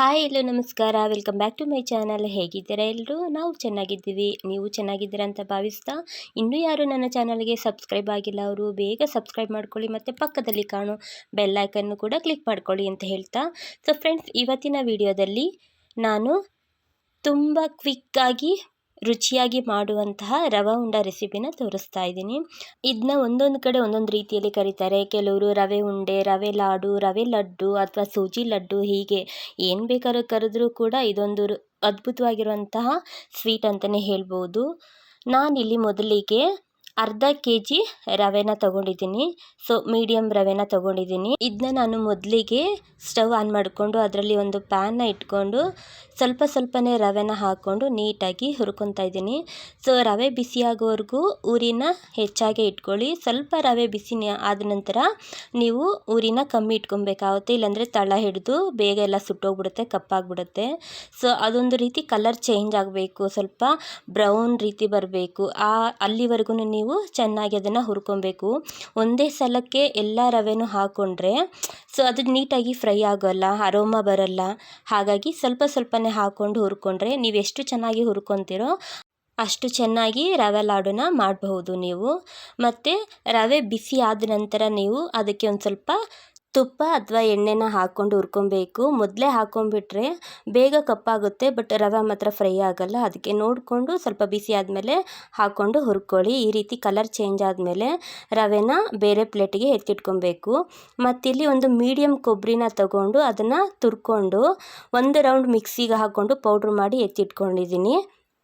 Hi ಎಲ್ಲೋ ನಮಸ್ಕಾರ. Welcome back to my channel ಹೇಗಿದ್ದೀರಾ ಎಲ್ಲರೂ ನಾವು ಚೆನ್ನಾಗಿದ್ದೀವಿ. ನೀವು ಚೆನ್ನಾಗಿದ್ದೀರಾ ಅಂತ ಭಾವಿಸ್ತಾ ಇನ್ನೂ ಯಾರು ನನ್ನ ಚಾನಲ್ಗೆ ಸಬ್ಸ್ಕ್ರೈಬ್ ಆಗಿಲ್ಲ ಅವರು ಬೇಗ ಸಬ್ಸ್ಕ್ರೈಬ್ ಮಾಡ್ಕೊಳ್ಳಿ ಮತ್ತು ಪಕ್ಕದಲ್ಲಿ ಕಾಣೋ ಬೆಲ್ಲೈಕನ್ನು ಕೂಡ ಕ್ಲಿಕ್ ಮಾಡ್ಕೊಳ್ಳಿ ಅಂತ ಹೇಳ್ತಾ. ಸೊ ಫ್ರೆಂಡ್ಸ್ ಇವತ್ತಿನ ವಿಡಿಯೋದಲ್ಲಿ ನಾನು ತುಂಬ ಕ್ವಿಕ್ಕಾಗಿ ರುಚಿಯಾಗಿ ಮಾಡುವಂತಹ ರವೆ ಉಂಡ ರೆಸಿಪಿನ ತೋರಿಸ್ತಾ ಇದ್ದೀನಿ. ಇದನ್ನ ಒಂದೊಂದು ಕಡೆ ಒಂದೊಂದು ರೀತಿಯಲ್ಲಿ ಕರೀತಾರೆ. ಕೆಲವರು ರವೆ ಉಂಡೆ, ರವೆ ಲಾಡು, ರವೆ ಲಡ್ಡು ಅಥವಾ ಸೂಜಿ ಲಡ್ಡು ಹೀಗೆ ಏನು ಬೇಕಾದ್ರೂ ಕರೆದ್ರೂ ಕೂಡ ಇದೊಂದು ಅದ್ಭುತವಾಗಿರುವಂತಹ ಸ್ವೀಟ್ ಅಂತಲೇ ಹೇಳ್ಬೋದು. ನಾನಿಲ್ಲಿ ಮೊದಲಿಗೆ ಅರ್ಧ ಕೆ ಜಿ ರವೆನ ತೊಗೊಂಡಿದ್ದೀನಿ. ಸೊ ಮೀಡಿಯಮ್ ರವೆನ ತೊಗೊಂಡಿದ್ದೀನಿ. ಇದನ್ನ ನಾನು ಮೊದಲಿಗೆ ಸ್ಟವ್ ಆನ್ ಮಾಡಿಕೊಂಡು ಅದರಲ್ಲಿ ಒಂದು ಪ್ಯಾನ್ನ ಇಟ್ಕೊಂಡು ಸ್ವಲ್ಪ ಸ್ವಲ್ಪನೇ ರವೆನ ಹಾಕ್ಕೊಂಡು ನೀಟಾಗಿ ಹುರ್ಕೊತಾ ಇದ್ದೀನಿ. ಸೊ ರವೆ ಬಿಸಿಯಾಗೋವರೆಗೂ ಊರಿನ ಹೆಚ್ಚಾಗೆ ಇಟ್ಕೊಳ್ಳಿ. ಸ್ವಲ್ಪ ರವೆ ಬಿಸಿ ಆದ ನಂತರ ನೀವು ಊರಿನ ಕಮ್ಮಿ ಇಟ್ಕೊಬೇಕಾಗುತ್ತೆ ಇಲ್ಲಾಂದರೆ ತಳ ಹಿಡಿದು ಬೇಗ ಎಲ್ಲ ಸುಟ್ಟೋಗ್ಬಿಡುತ್ತೆ, ಕಪ್ಪಾಗ್ಬಿಡುತ್ತೆ. ಸೊ ಅದೊಂದು ರೀತಿ ಕಲರ್ ಚೇಂಜ್ ಆಗಬೇಕು. ಸ್ವಲ್ಪ ಬ್ರೌನ್ ರೀತಿ ಬರಬೇಕು. ಆ ಅಲ್ಲಿವರೆಗೂ ನೀವು ಚೆನ್ನಾಗಿ ಅದನ್ನು ಹುರ್ಕೊಬೇಕು. ಒಂದೇ ಸಲಕ್ಕೆ ಎಲ್ಲ ರವೆನೂ ಹಾಕ್ಕೊಂಡ್ರೆ ಸೊ ಅದು ನೀಟಾಗಿ ಫ್ರೈ ಆಗೋಲ್ಲ, ಅರೋಮ ಬರಲ್ಲ. ಹಾಗಾಗಿ ಸ್ವಲ್ಪ ಸ್ವಲ್ಪನೇ ಹಾಕ್ಕೊಂಡು ಹುರ್ಕೊಂಡ್ರೆ ನೀವು ಎಷ್ಟು ಚೆನ್ನಾಗಿ ಹುರ್ಕೊತೀರೋ ಅಷ್ಟು ಚೆನ್ನಾಗಿ ರವೆ ಲಾಡುನ ಮಾಡಬಹುದು ನೀವು. ಮತ್ತು ರವೆ ಬಿಸಿ ಆದ ನಂತರ ನೀವು ಅದಕ್ಕೆ ಒಂದು ಸ್ವಲ್ಪ ತುಪ್ಪ ಅಥವಾ ಎಣ್ಣೆನ ಹಾಕ್ಕೊಂಡು ಹುರ್ಕೊಬೇಕು. ಮೊದಲೇ ಹಾಕೊಂಡ್ಬಿಟ್ರೆ ಬೇಗ ಕಪ್ಪಾಗುತ್ತೆ, ಬಟ್ ರವೆ ಮಾತ್ರ ಫ್ರೈ ಆಗೋಲ್ಲ. ಅದಕ್ಕೆ ನೋಡಿಕೊಂಡು ಸ್ವಲ್ಪ ಬಿಸಿ ಆದಮೇಲೆ ಹಾಕ್ಕೊಂಡು ಹುರ್ಕೊಳ್ಳಿ. ಈ ರೀತಿ ಕಲರ್ ಚೇಂಜ್ ಆದಮೇಲೆ ರವೆನ ಬೇರೆ ಪ್ಲೇಟಿಗೆ ಎತ್ತಿಟ್ಕೊಬೇಕು. ಮತ್ತಿಲ್ಲಿ ಒಂದು ಮೀಡಿಯಮ್ ಕೊಬ್ಬರಿನ ತಗೊಂಡು ಅದನ್ನು ತುರ್ಕೊಂಡು ಒಂದು ರೌಂಡ್ ಮಿಕ್ಸಿಗೆ ಹಾಕ್ಕೊಂಡು ಪೌಡ್ರ್ ಮಾಡಿ ಎತ್ತಿಟ್ಕೊಂಡಿದ್ದೀನಿ.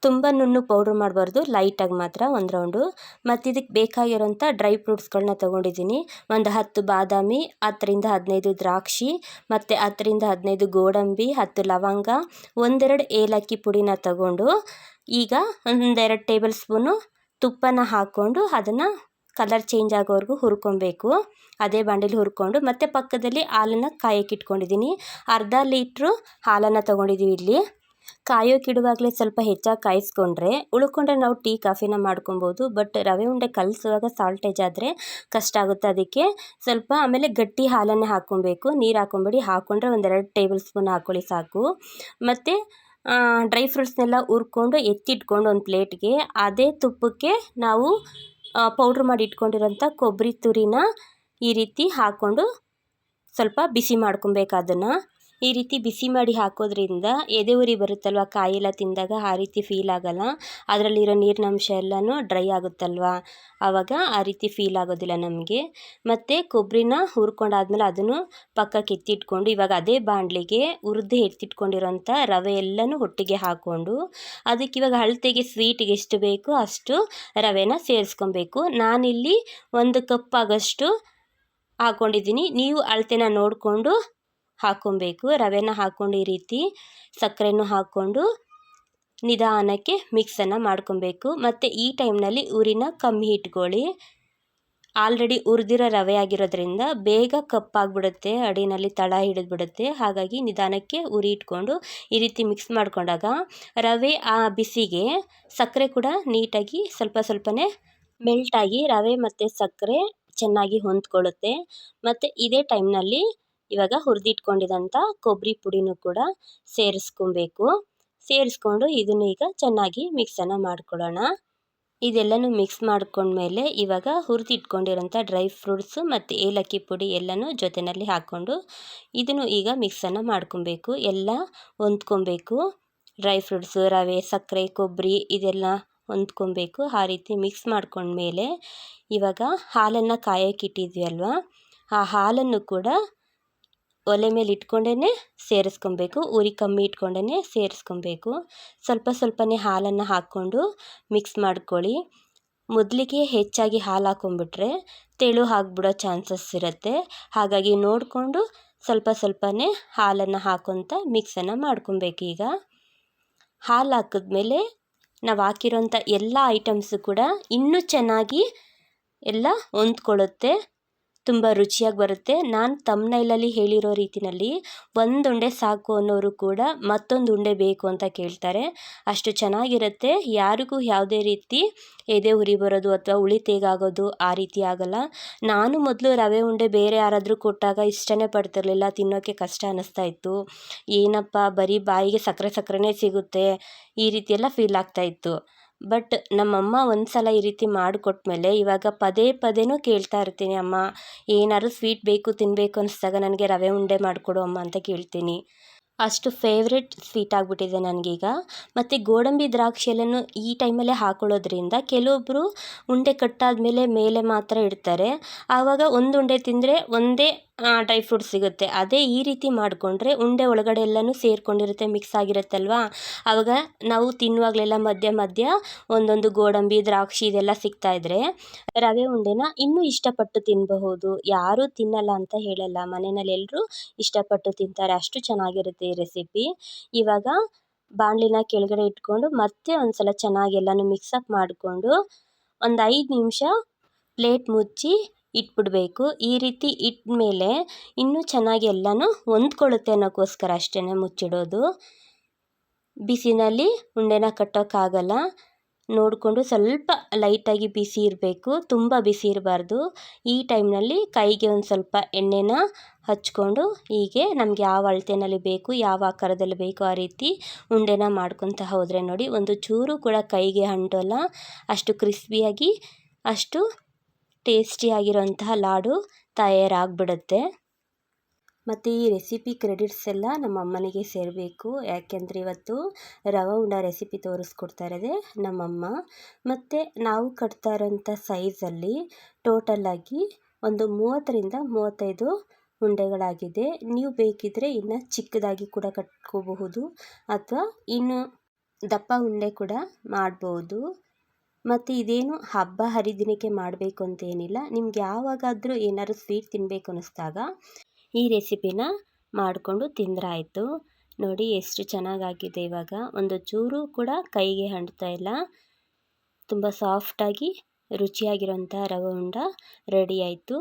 ತುಂಬ ನುಣ್ಣು ಪೌಡ್ರ್ ಮಾಡಬಾರ್ದು ಲೈಟಾಗಿ ಮಾತ್ರ ಒಂದು ರೌಂಡು ಮತ್ತು ಇದಕ್ಕೆ ಬೇಕಾಗಿರೋಂಥ ಡ್ರೈ ಫ್ರೂಟ್ಸ್ಗಳನ್ನ ತೊಗೊಂಡಿದ್ದೀನಿ. ಒಂದು ಹತ್ತು ಬಾದಾಮಿ, ಹತ್ತರಿಂದ ಹದಿನೈದು ದ್ರಾಕ್ಷಿ, ಮತ್ತು ಹತ್ತರಿಂದ ಹದಿನೈದು ಗೋಡಂಬಿ, ಹತ್ತು ಲವಂಗ, ಒಂದೆರಡು ಏಲಕ್ಕಿ ಪುಡಿನ ತಗೊಂಡು, ಈಗ ಒಂದೆರಡು ಟೇಬಲ್ ಸ್ಪೂನು ತುಪ್ಪನ ಹಾಕ್ಕೊಂಡು ಅದನ್ನು ಕಲರ್ ಚೇಂಜ್ ಆಗೋವರೆಗೂ ಹುರ್ಕೊಬೇಕು. ಅದೇ ಬಾಂಡೇಲಿ ಹುರ್ಕೊಂಡು, ಮತ್ತು ಪಕ್ಕದಲ್ಲಿ ಹಾಲನ್ನು ಕಾಯಕ್ಕಿಟ್ಕೊಂಡಿದ್ದೀನಿ ಅರ್ಧ ಲೀಟ್ರು ಹಾಲನ್ನು ತೊಗೊಂಡಿದ್ದೀವಿ ಇಲ್ಲಿ. ಕಾಯೋಕ್ಕಿಡುವಾಗಲೇ ಸ್ವಲ್ಪ ಹೆಚ್ಚಾಗಿ ಕಾಯಿಸ್ಕೊಂಡ್ರೆ ಉಳ್ಕೊಂಡ್ರೆ ನಾವು ಟೀ, ಕಾಫಿನ ಮಾಡ್ಕೊಬೋದು. ಬಟ್ ರವೆ ಉಂಡೆ ಕಲಿಸುವಾಗ ಸಾಲ್ಟೇಜ್ ಆದರೆ ಕಷ್ಟ ಆಗುತ್ತೆ ಅದಕ್ಕೆ. ಸ್ವಲ್ಪ ಆಮೇಲೆ ಗಟ್ಟಿ ಹಾಲನ್ನೇ ಹಾಕ್ಕೊಬೇಕು. ನೀರು ಹಾಕ್ಕೊಂಬೇಡಿ ಹಾಕ್ಕೊಂಡ್ರೆ ಒಂದೆರಡು ಟೇಬಲ್ ಸ್ಪೂನ್ ಹಾಕ್ಕೊಳ್ಳಿ ಸಾಕು. ಮತ್ತು ಡ್ರೈ ಫ್ರೂಟ್ಸ್ನೆಲ್ಲ ಹುರ್ಕೊಂಡು ಎತ್ತಿಟ್ಕೊಂಡು ಒಂದು ಪ್ಲೇಟ್ಗೆ ಅದೇ ತುಪ್ಪಕ್ಕೆ ನಾವು ಪೌಡ್ರ್ ಮಾಡಿ ಇಟ್ಕೊಂಡಿರೋಂಥ ಕೊಬ್ಬರಿ ತುರಿನ ಈ ರೀತಿ ಹಾಕ್ಕೊಂಡು ಸ್ವಲ್ಪ ಬಿಸಿ ಮಾಡ್ಕೊಬೇಕು ಅದನ್ನು. ಈ ರೀತಿ ಬಿಸಿ ಮಾಡಿ ಹಾಕೋದ್ರಿಂದ ಎದೆ ಉರಿ ಬರುತ್ತಲ್ವ? ಕಾಯೆಲ್ಲ ತಿಂದಾಗ ಆ ರೀತಿ ಫೀಲ್ ಆಗೋಲ್ಲ. ಅದರಲ್ಲಿರೋ ನೀರಿನಂಶ ಎಲ್ಲನೂ ಡ್ರೈ ಆಗುತ್ತಲ್ವ? ಆವಾಗ ಆ ರೀತಿ ಫೀಲ್ ಆಗೋದಿಲ್ಲ ನಮಗೆ. ಮತ್ತು ಕೊಬ್ಬರಿನ ಹುರ್ಕೊಂಡಾದ್ಮೇಲೆ ಅದನ್ನು ಪಕ್ಕಕ್ಕೆ ಎತ್ತಿಟ್ಕೊಂಡು, ಇವಾಗ ಅದೇ ಬಾಣಲಿಗೆ ಹುರಿದು ಎತ್ತಿಟ್ಕೊಂಡಿರೋಂಥ ರವೆ ಎಲ್ಲನೂ ಒಟ್ಟಿಗೆ ಹಾಕ್ಕೊಂಡು ಅದಕ್ಕೆ ಇವಾಗ ಅಳತೆಗೆ ಸ್ವೀಟಿಗೆ ಎಷ್ಟು ಬೇಕೋ ಅಷ್ಟು ರವೆನ ಸೇರಿಸ್ಕೊಬೇಕು. ನಾನಿಲ್ಲಿ ಒಂದು ಕಪ್ ಆಗೋಷ್ಟು ಹಾಕ್ಕೊಂಡಿದ್ದೀನಿ ನೀವು ಅಳತೆನ ನೋಡಿಕೊಂಡು ಹಾಕ್ಕೊಬೇಕು. ರವೆನ ಹಾಕ್ಕೊಂಡು ಈ ರೀತಿ ಸಕ್ಕರೆನೂ ಹಾಕ್ಕೊಂಡು ನಿಧಾನಕ್ಕೆ ಮಿಕ್ಸನ್ನು ಮಾಡ್ಕೊಬೇಕು. ಮತ್ತು ಈ ಟೈಮ್ನಲ್ಲಿ ಉರಿನ ಕಮ್ಮಿ ಇಟ್ಕೊಳ್ಳಿ ಆಲ್ರೆಡಿ ಉರಿದಿರೋ ರವೆ ಆಗಿರೋದ್ರಿಂದ ಬೇಗ ಕಪ್ಪಾಗ್ಬಿಡುತ್ತೆ, ಅಡಿನಲ್ಲಿ ತಳ ಹಿಡಿದ್ಬಿಡುತ್ತೆ. ಹಾಗಾಗಿ ನಿಧಾನಕ್ಕೆ ಉರಿ ಇಟ್ಕೊಂಡು ಈ ರೀತಿ ಮಿಕ್ಸ್ ಮಾಡ್ಕೊಂಡಾಗ ರವೆ ಆ ಬಿಸಿಗೆ ಸಕ್ಕರೆ ಕೂಡ ನೀಟಾಗಿ ಸ್ವಲ್ಪ ಸ್ವಲ್ಪನೇ ಮೆಲ್ಟಾಗಿ ರವೆ ಮತ್ತು ಸಕ್ಕರೆ ಚೆನ್ನಾಗಿ ಹೊಂದ್ಕೊಳ್ಳುತ್ತೆ. ಮತ್ತು ಇದೇ ಟೈಮ್ನಲ್ಲಿ ಇವಾಗ ಹುರಿದಿಟ್ಕೊಂಡಿದಂಥ ಕೊಬ್ಬರಿ ಪುಡಿನೂ ಕೂಡ ಸೇರಿಸ್ಕೊಬೇಕು. ಸೇರಿಸ್ಕೊಂಡು ಇದನ್ನು ಈಗ ಚೆನ್ನಾಗಿ ಮಿಕ್ಸನ್ನು ಮಾಡ್ಕೊಳ್ಳೋಣ. ಇದೆಲ್ಲನೂ ಮಿಕ್ಸ್ ಮಾಡ್ಕೊಂಡ್ಮೇಲೆ ಇವಾಗ ಹುರಿದಿಟ್ಕೊಂಡಿರೋಂಥ ಡ್ರೈ ಫ್ರೂಟ್ಸು ಮತ್ತು ಏಲಕ್ಕಿ ಪುಡಿ ಎಲ್ಲನೂ ಜೊತೆಯಲ್ಲಿ ಹಾಕ್ಕೊಂಡು ಇದನ್ನು ಈಗ ಮಿಕ್ಸನ್ನು ಮಾಡ್ಕೊಬೇಕು. ಎಲ್ಲ ಹೊಂದ್ಕೊಬೇಕು. ಡ್ರೈ ಫ್ರೂಟ್ಸು ರವೆ, ಸಕ್ಕರೆ ಕೊಬ್ಬರಿ ಇದೆಲ್ಲ ಹೊಂದ್ಕೊಬೇಕು. ಆ ರೀತಿ ಮಿಕ್ಸ್ ಮಾಡ್ಕೊಂಡ್ಮೇಲೆ ಇವಾಗ ಹಾಲನ್ನು ಕಾಯೋಕ್ಕಿಟ್ಟಿದ್ವಿ ಅಲ್ವಾ? ಆ ಹಾಲನ್ನು ಕೂಡ ಒಲೆ ಮೇಲೆ ಇಟ್ಕೊಂಡೇ ಸೇರಿಸ್ಕೊಬೇಕು, ಉರಿ ಕಮ್ಮಿ ಇಟ್ಕೊಂಡೇ ಸೇರಿಸ್ಕೊಬೇಕು. ಸ್ವಲ್ಪ ಸ್ವಲ್ಪನೇ ಹಾಲನ್ನು ಹಾಕ್ಕೊಂಡು ಮಿಕ್ಸ್ ಮಾಡ್ಕೊಳ್ಳಿ. ಮೊದಲಿಗೆ ಹೆಚ್ಚಾಗಿ ಹಾಲು ಹಾಕೊಂಬಿಟ್ರೆ ತೆಳು ಆಗಿಬಿಡೋ ಚಾನ್ಸಸ್ ಇರುತ್ತೆ. ಹಾಗಾಗಿ ನೋಡಿಕೊಂಡು ಸ್ವಲ್ಪ ಸ್ವಲ್ಪನೇ ಹಾಲನ್ನು ಹಾಕೊತ ಮಿಕ್ಸನ್ನು ಮಾಡ್ಕೊಬೇಕು ಈಗ. ಹಾಲು ಹಾಕಿದ್ಮೇಲೆ ನಾವು ಹಾಕಿರೋಂಥ ಎಲ್ಲ ಐಟಮ್ಸು ಕೂಡ ಇನ್ನೂ ಚೆನ್ನಾಗಿ ಎಲ್ಲ ಹೊಂದ್ಕೊಳ್ಳುತ್ತೆ. ತುಂಬ ರುಚಿಯಾಗಿ ಬರುತ್ತೆ. ನಾನು ತಮ್ನೈಲಲ್ಲಿ ಹೇಳಿರೋ ರೀತಿಯಲ್ಲಿ ಒಂದು ಉಂಡೆ ಸಾಕು ಅನ್ನೋರು ಕೂಡ ಮತ್ತೊಂದು ಉಂಡೆ ಬೇಕು ಅಂತ ಕೇಳ್ತಾರೆ. ಅಷ್ಟು ಚೆನ್ನಾಗಿರುತ್ತೆ. ಯಾರಿಗೂ ಯಾವುದೇ ರೀತಿ ಎದೆ ಉರಿ ಬರೋದು ಅಥವಾ ಹುಳಿ ತೇಗಾಗೋದು ಆ ರೀತಿ ಆಗಲ್ಲ. ನಾನು ಮೊದಲು ರವೆ ಉಂಡೆ ಬೇರೆ ಯಾರಾದರೂ ಕೊಟ್ಟಾಗ ಇಷ್ಟನೇ ಪಡ್ತಿರಲಿಲ್ಲ. ತಿನ್ನೋಕ್ಕೆ ಕಷ್ಟ ಅನ್ನಿಸ್ತಾ ಇತ್ತು. ಏನಪ್ಪ, ಬರೀ ಬಾಯಿಗೆ ಸಕ್ಕರೆ ಸಕ್ಕರೆನೇ ಸಿಗುತ್ತೆ. ಈ ರೀತಿಯೆಲ್ಲ ಫೀಲ್ ಫೀಲ್ ಆಗ್ತಾಯಿತ್ತು ಬಟ್ ನಮ್ಮಮ್ಮ ಒಂದು ಸಲ ಈ ರೀತಿ ಮಾಡಿಕೊಟ್ಮೇಲೆ ಇವಾಗ ಪದೇ ಪದೇನೂ ಕೇಳ್ತಾ ಇರ್ತೀನಿ, ಅಮ್ಮ, ಏನಾದ್ರು ಸ್ವೀಟ್ ಬೇಕು ತಿನ್ನಬೇಕು ಅನಿಸ್ದಾಗ ನನಗೆ ರವೆ ಉಂಡೆ ಮಾಡಿಕೊಡು ಅಮ್ಮ ಅಂತ ಕೇಳ್ತೀನಿ. ಅಷ್ಟು ಫೇವ್ರೆಟ್ ಸ್ವೀಟ್ ಆಗಿಬಿಟ್ಟಿದೆ ನನಗೀಗ. ಮತ್ತು ಗೋಡಂಬಿ ದ್ರಾಕ್ಷಿ ಎಲ್ಲನೂ ಈ ಟೈಮಲ್ಲೇ ಹಾಕೊಳ್ಳೋದ್ರಿಂದ ಕೆಲವೊಬ್ಬರು ಉಂಡೆ ಕಟ್ಟಾದಮೇಲೆ ಮೇಲೆ ಮಾತ್ರ ಇಡ್ತಾರೆ. ಆವಾಗ ಒಂದು ಉಂಡೆ ತಿಂದರೆ ಒಂದೇ ಡ್ರೈ ಫ್ರೂಟ್ಸ್ ಸಿಗುತ್ತೆ. ಅದೇ ಈ ರೀತಿ ಮಾಡಿಕೊಂಡ್ರೆ ಉಂಡೆ ಒಳಗಡೆ ಎಲ್ಲನೂ ಸೇರಿಕೊಂಡಿರುತ್ತೆ ಮಿಕ್ಸ್ ಆಗಿರುತ್ತಲ್ವಾ? ಆವಾಗ ನಾವು ತಿನ್ನುವಾಗಲೆಲ್ಲ ಮಧ್ಯ ಮಧ್ಯ ಒಂದೊಂದು ಗೋಡಂಬಿ, ದ್ರಾಕ್ಷಿ ಇದೆಲ್ಲ ಸಿಗ್ತಾಯಿದ್ರೆ ರವೆ ಉಂಡೆನ ಇನ್ನೂ ಇಷ್ಟಪಟ್ಟು ತಿನ್ನಬಹುದು ಯಾರೂ ತಿನ್ನಲ್ಲ ಅಂತ ಹೇಳಲ್ಲ. ಮನೆಯಲ್ಲಿ ಎಲ್ಲರೂ ಇಷ್ಟಪಟ್ಟು ತಿಂತಾರೆ. ಅಷ್ಟು ಚೆನ್ನಾಗಿರುತ್ತೆ ಈ ರೆಸಿಪಿ ಇವಾಗ ಬಾಣಲಿನ ಕೆಳಗಡೆ ಇಟ್ಕೊಂಡು ಮತ್ತೆ ಒಂದು ಸಲ ಚೆನ್ನಾಗಿ ಎಲ್ಲನೂ ಮಿಕ್ಸಪ್ ಮಾಡಿಕೊಂಡು ಒಂದು ಐದು ನಿಮಿಷ ಪ್ಲೇಟ್ ಮುಚ್ಚಿ ಇಟ್ಬಿಡಬೇಕು. ಈ ರೀತಿ ಇಟ್ಮೇಲೆ ಇನ್ನೂ ಚೆನ್ನಾಗಿ ಎಲ್ಲನೂ ಹೊಂದ್ಕೊಳ್ಳುತ್ತೆ ಅನ್ನೋಕ್ಕೋಸ್ಕರ ಅಷ್ಟೇ ಮುಚ್ಚಿಡೋದು. ಬಿಸಿನಲ್ಲಿ ಉಂಡೆನ ಕಟ್ಟೋಕ್ಕಾಗಲ್ಲ. ನೋಡಿಕೊಂಡು ಸ್ವಲ್ಪ ಲೈಟಾಗಿ ಬಿಸಿ ಇರಬೇಕು. ತುಂಬ ಬಿಸಿ ಇರಬಾರ್ದು. ಈ ಟೈಮ್ನಲ್ಲಿ ಕೈಗೆ ಒಂದು ಸ್ವಲ್ಪ ಎಣ್ಣೆನ ಹಚ್ಕೊಂಡು ಹೀಗೆ ನಮಗೆ ಯಾವ ಅಳತೆಯಲ್ಲಿ ಬೇಕು, ಯಾವ ಆಕಾರದಲ್ಲಿ ಬೇಕು ಆ ರೀತಿ ಉಂಡೆನ ಮಾಡ್ಕೊತ ಹೋದರೆ ನೋಡಿ, ಒಂದು ಚೂರು ಕೂಡ ಕೈಗೆ ಅಂಟೋಲ್ಲ. ಅಷ್ಟು ಕ್ರಿಸ್ಪಿಯಾಗಿ, ಅಷ್ಟು ಟೇಸ್ಟಿಯಾಗಿರೋಂತಹ ಲಾಡು ತಯಾರಾಗಿಬಿಡುತ್ತೆ. ಮತ್ತು ಈ ರೆಸಿಪಿ ಕ್ರೆಡಿಟ್ಸ್ ಎಲ್ಲ ನಮ್ಮ ಅಮ್ಮನಿಗೆ ಸೇರಬೇಕು. ಯಾಕೆಂದರೆ ಇವತ್ತು ರವೆ ಉಂಡ ರೆಸಿಪಿ ತೋರಿಸ್ಕೊಡ್ತಾ ಇರೋದೆ ನಮ್ಮಮ್ಮ. ಮತ್ತು ನಾವು ಕಟ್ತಾ ಇರೋಂಥ ಸೈಜಲ್ಲಿ ಟೋಟಲಾಗಿ ಒಂದು ಮೂವತ್ತರಿಂದ ಮೂವತ್ತೈದು ಉಂಡೆಗಳಾಗಿದೆ. ನೀವು ಬೇಕಿದ್ದರೆ ಇನ್ನು ಚಿಕ್ಕದಾಗಿ ಕೂಡ ಕಟ್ಕೋಬಹುದು. ಅಥವಾ ಇನ್ನು ದಪ್ಪ ಉಂಡೆ ಕೂಡ ಮಾಡ್ಬೋದು. ಮತ್ತು ಇದೇನು ಹಬ್ಬ ಹರಿದಿನಕ್ಕೆ ಮಾಡಬೇಕು ಅಂತ ಏನಿಲ್ಲ ನಿಮ್ಗೆ ಯಾವಾಗಾದರೂ ಏನಾದ್ರು ಸ್ವೀಟ್ ತಿನ್ನಬೇಕು ಅನ್ನಿಸ್ದಾಗ ಈ ರೆಸಿಪಿನ ಮಾಡಿಕೊಂಡು ತಿಂದ್ರಾಯಿತು. ನೋಡಿ ಎಷ್ಟು ಚೆನ್ನಾಗಾಗಿದೆ ಇವಾಗ. ಒಂದು ಚೂರು ಕೂಡ ಕೈಗೆ ಹಂಡ್ತಾ ಇಲ್ಲ. ತುಂಬ ಸಾಫ್ಟಾಗಿ ರುಚಿಯಾಗಿರೋಂಥ ರವೆ ಉಂಡ ರೆಡಿ ಆಯಿತು.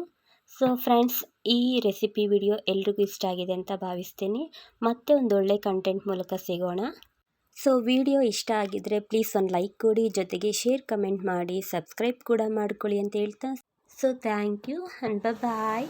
ಸೊ ಫ್ರೆಂಡ್ಸ್, ಈ ರೆಸಿಪಿ ವಿಡಿಯೋ ಎಲ್ರಿಗೂ ಇಷ್ಟ ಆಗಿದೆ ಅಂತ ಭಾವಿಸ್ತೀನಿ. ಮತ್ತೆ ಒಂದು ಒಳ್ಳೆ ಕಂಟೆಂಟ್ ಮೂಲಕ ಸಿಗೋಣ. ಸೊ ವಿಡಿಯೋ ಇಷ್ಟ ಆಗಿದ್ದರೆ ಪ್ಲೀಸ್ ಒಂದು ಲೈಕ್ ಕೊಡಿ, ಜೊತೆಗೆ ಶೇರ್ ಕಮೆಂಟ್ ಮಾಡಿ, ಸಬ್ಸ್ಕ್ರೈಬ್ ಕೂಡ ಮಾಡ್ಕೊಳ್ಳಿ ಅಂತ ಹೇಳ್ತಾ. So thank you and bye